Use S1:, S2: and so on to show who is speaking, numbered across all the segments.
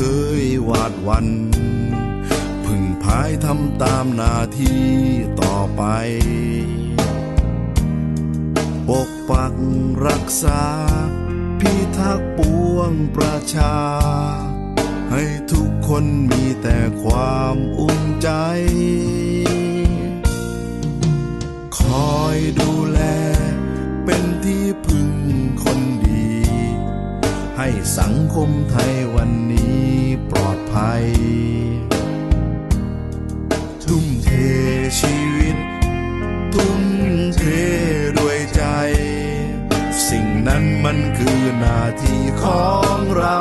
S1: เคยหวาดวัน พึงพายทำตามหน้าที่ต่อไป ปกปักรักษา พิทักษ์ปวงประชา ให้ทุกคนมีแต่ความอุ่นใจ คอยดูแล เป็นที่พึ่งคนดีให้สังคมไทยวันนี้ ภัย ทุ่มเทชีวิต ทุ่มเทด้วยใจ สิ่งนั้นมันคือหน้าที่ของเรา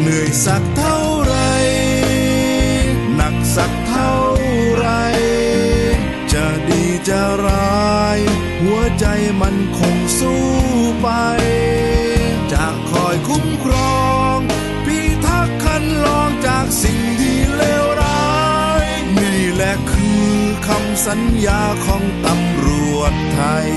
S1: เหนื่อยสักเท่าไร หนักสักเท่าไร จะดีจะร้าย หัวใจมันคงสู้ไป จะคอยคุ้มครอง สัญญาของตำรวจไทย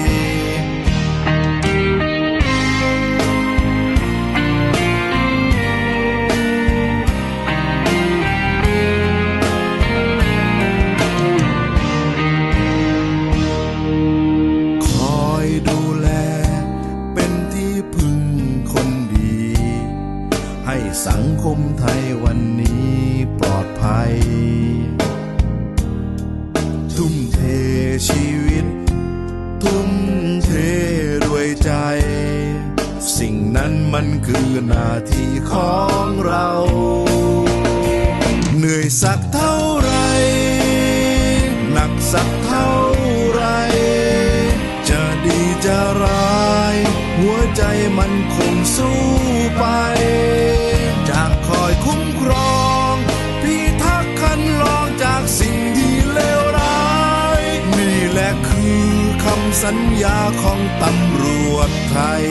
S1: คอยดูแลเป็นที่พึ่งคนดี ให้สังคมไทย ใจ สิ่งนั้นมันคือหน้าที่ของเรา เหนื่อยสักเท่าไร หนักสักเท่าไร จะดีจะร้าย หัวใจมันคงสู้ไป สัญญาของตำรวจไทย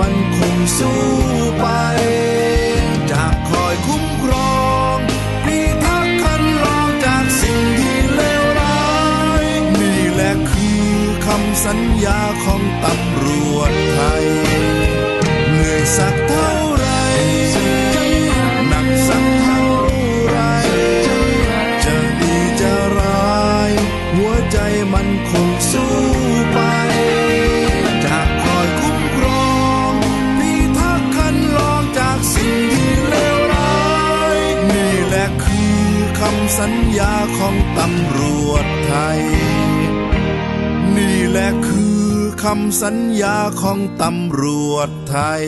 S1: มันคงสู้ไป จะคอยคุ้มครองพิทักคันลองจากสิ่งที่เลวร้ายนี่แหละคือคำสัญญาของตำรวจไทยเหนื่อยสักเท่าไรหนักสักเท่าไร จะดีจะร้าย หัวใจมันคงสู้ไป สัญญาของตำรวจไทย นี่แหละคือคำสัญญาของตำรวจไทย